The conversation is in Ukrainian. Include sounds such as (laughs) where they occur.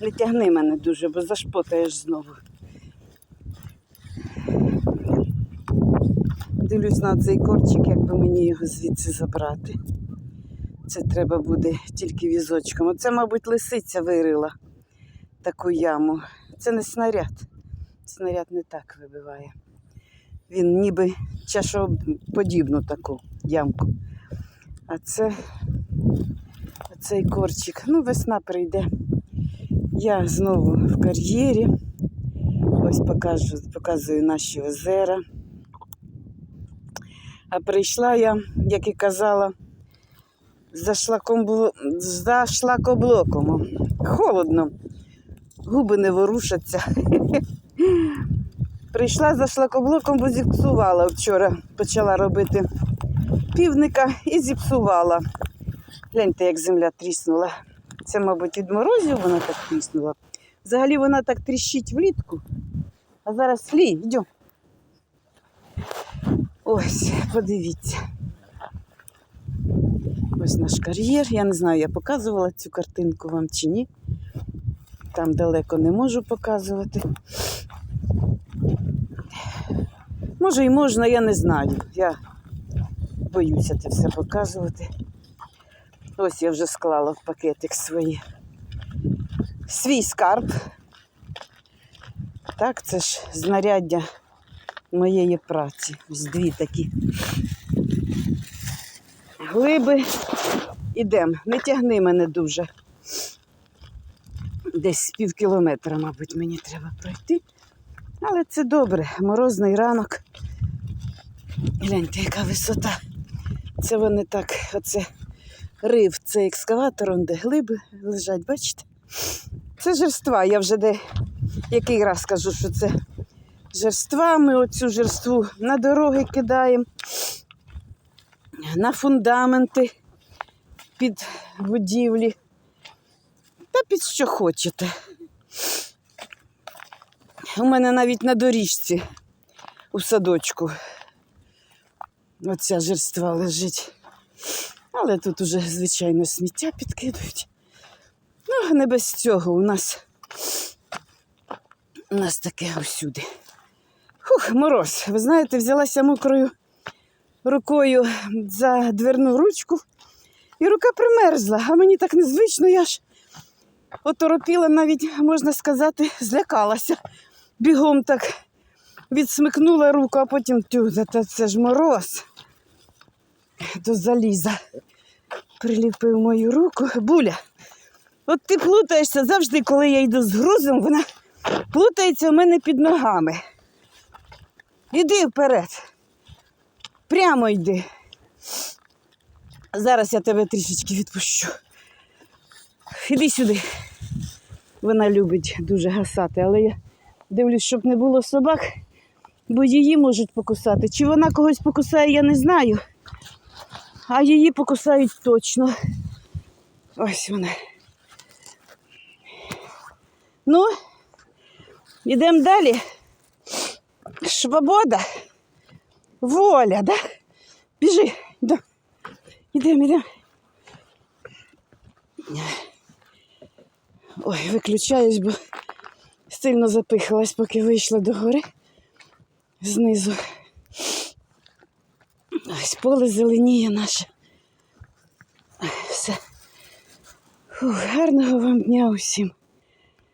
Не тягни мене дуже, бо зашпотаєш знову. Дивлюсь на цей корчик, як би мені його звідси забрати. Це треба буде тільки візочком. Оце, мабуть, лисиця вирила таку яму. Це не снаряд. Снаряд не так вибиває. Він ніби чашоподібну таку ямку. А це цей корчик. Ну, весна прийде. Я знову в кар'єрі. Ось покажу, показую наші озера. А прийшла я, як і казала, за, шлаком, за шлакоблоком. Холодно, губи не ворушаться. (laughs) Прийшла за шлакоблоком, бо зіпсувала вчора. Почала робити півника і зіпсувала. Гляньте, як земля тріснула. Це, мабуть, від морозів вона так тріснула. Взагалі вона так тріщить влітку. А зараз слій, йдемо. Ось, подивіться. Ось наш кар'єр. Я не знаю, я показувала цю картинку вам чи ні. Там далеко не можу показувати. Може і можна, я не знаю. Я боюся це все показувати. Ось я вже склала в пакетик свої. Свій скарб. Так, це ж знаряддя моєї праці. Ось дві такі. Глиби. Ідемо. Не тягни мене дуже. Десь пів кілометра, мабуть, мені треба пройти. Але це добре. Морозний ранок. Гляньте, яка висота. Це вони так, оце рив це екскаватором, де глиби лежать, бачите? Це жерства. Я вже де який раз кажу, що це жерства. Ми оцю жерству на дороги кидаємо, на фундаменти під будівлі. Та під що хочете. У мене навіть на доріжці у садочку оця жерства лежить. Але тут уже, звичайно, сміття підкидують. Ну, не без цього у нас, у нас таке усюди. Хух, мороз. Ви знаєте, взялася мокрою рукою за дверну ручку, і рука примерзла, а мені так незвично, я ж оторопіла, навіть, можна сказати, злякалася. Бігом так відсмикнула руку, а потім тю, це ж мороз до заліза приліпив мою руку. Буля, от ти плутаєшся завжди, коли я йду з грузом, вона плутається у мене під ногами. Іди вперед. Прямо йди. Зараз я тебе трішечки відпущу. Іди сюди. Вона любить дуже гасати, але я дивлюсь, щоб не було собак, бо її можуть покусати. Чи вона когось покусає, я не знаю. А її покусають точно. Ось вона. Ну, йдемо далі. Свобода. Воля, да? Біжи, йдемо. Йдемо, йдемо. Ой, виключаюсь, бо сильно запихалась, поки вийшла до гори знизу. Ось поле зеленіє наше. Все. Фух, гарного вам дня усім.